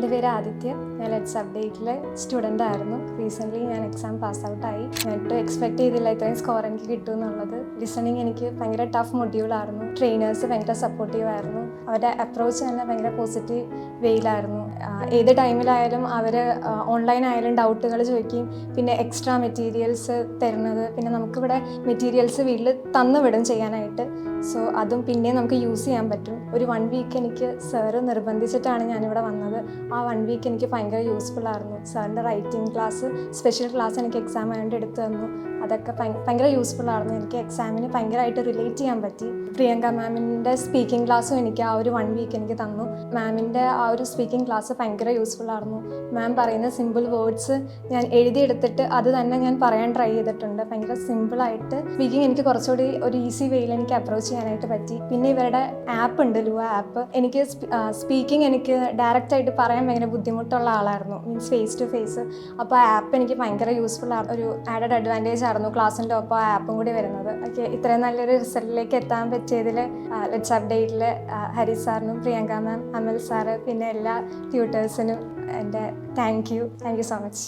എന്റെ പേര് ആദിത്യ. ഞാൻ ലെറ്റ്സ് അപ്ഡേറ്റിലെ സ്റ്റുഡന്റ് ആയിരുന്നു. റീസെന്റ്ലി ഞാൻ എക്സാം പാസ് ഔട്ടായി ഞാൻ ഒട്ടും എക്സ്പെക്ട് ചെയ്തില്ല ഇത്രയും സ്കോർ എനിക്ക് കിട്ടും എന്നുള്ളത്. ലിസണിങ് എനിക്ക് ഭയങ്കര ടഫ് മൊഡ്യൂളായിരുന്നു ട്രെയിനേഴ്സ് ഭയങ്കര സപ്പോർട്ടീവ് ആയിരുന്നു. അവരുടെ അപ്രോച്ച് തന്നെ ഭയങ്കര പോസിറ്റീവ് വെയിലായിരുന്നു ഏത് ടൈമിലായാലും അവർ ഓൺലൈൻ ആയാലും ഡൗട്ടുകൾ ചോദിക്കുകയും പിന്നെ എക്സ്ട്രാ മെറ്റീരിയൽസ് തരുന്നത്. പിന്നെ നമുക്കിവിടെ മെറ്റീരിയൽസ് വീട്ടിൽ തന്നു വിടും ചെയ്യാനായിട്ട്. സോ അതും പിന്നെയും നമുക്ക് യൂസ് ചെയ്യാൻ പറ്റും. ഒരു വൺ വീക്ക് എനിക്ക് സാറ് നിർബന്ധിച്ചിട്ടാണ് ഞാനിവിടെ വന്നത്. ആ വൺ വീക്ക് എനിക്ക് ഭയങ്കര യൂസ്ഫുൾ ആയിരുന്നു. സാറിന്റെ റൈറ്റിംഗ് ക്ലാസ് സ്പെഷ്യൽ ക്ലാസ് എനിക്ക് എക്സാം ആയതുകൊണ്ട് എടുത്തു തന്നു. അതൊക്കെ ഭയ- ഭയങ്കര യൂസ്ഫുൾ ആയിരുന്നു. എനിക്ക് എക്സാമിന് ഭയങ്കരമായിട്ട് റിലേറ്റ് ചെയ്യാൻ പറ്റി. പ്രിയങ്ക മാമിന്റെ സ്പീക്കിംഗ് ക്ലാസ്സും എനിക്ക് ആ ഒരു വൺ വീക്ക് എനിക്ക് തന്നു. മാമിന്റെ ആ ഒരു സ്പീക്കിംഗ് ക്ലാസ് ഭയങ്കര യൂസ്ഫുൾ ആയിരുന്നു. മാം പറയുന്ന സിമ്പിൾ വേർഡ്സ് ഞാൻ എഴുതിയെടുത്തിട്ട് അത് തന്നെ ഞാൻ പറയാൻ ട്രൈ ചെയ്തിട്ടുണ്ട്. ഭയങ്കര സിമ്പിളായിട്ട് സ്പീക്കിംഗ് എനിക്ക് കുറച്ചുകൂടി ഒരു ഈസി വേയിൽ എനിക്ക് അപ്രോച്ച് ചെയ്യാനായിട്ട് പറ്റി. പിന്നെ ഇവരുടെ ആപ്പ് ഉണ്ട് ലുവ ആപ്പ് എനിക്ക് സ്പീക്കിംഗ് എനിക്ക് ഡയറക്റ്റ് ആയിട്ട് പറയാൻ ഭയങ്കര ബുദ്ധിമുട്ടുള്ള ആളായിരുന്നു. മീൻസ് ഫേസ് ടു ഫേസ് അപ്പോൾ ആ ആപ്പ് എനിക്ക് ഭയങ്കര യൂസ്ഫുൾ ആണ്. ഒരു ആഡഡ് അഡ്വാന്റേജ് ആയിരുന്നു ക്ലാസ്സിന്റെ ഒപ്പം ആ ആപ്പും കൂടി വരുന്നത്. ഓക്കെ ഇത്രയും നല്ലൊരു റിസൾട്ടിലേക്ക് എത്താൻ പറ്റിയതിൽ ലെറ്റ്സ് അപ്ഡേറ്റിൽ ഹരി സാറിനും പ്രിയങ്ക മാം അമൽ സാറ് പിന്നെ എല്ലാ ട്യൂട്ടേഴ്സിനും എന്റെ thank you thank you so much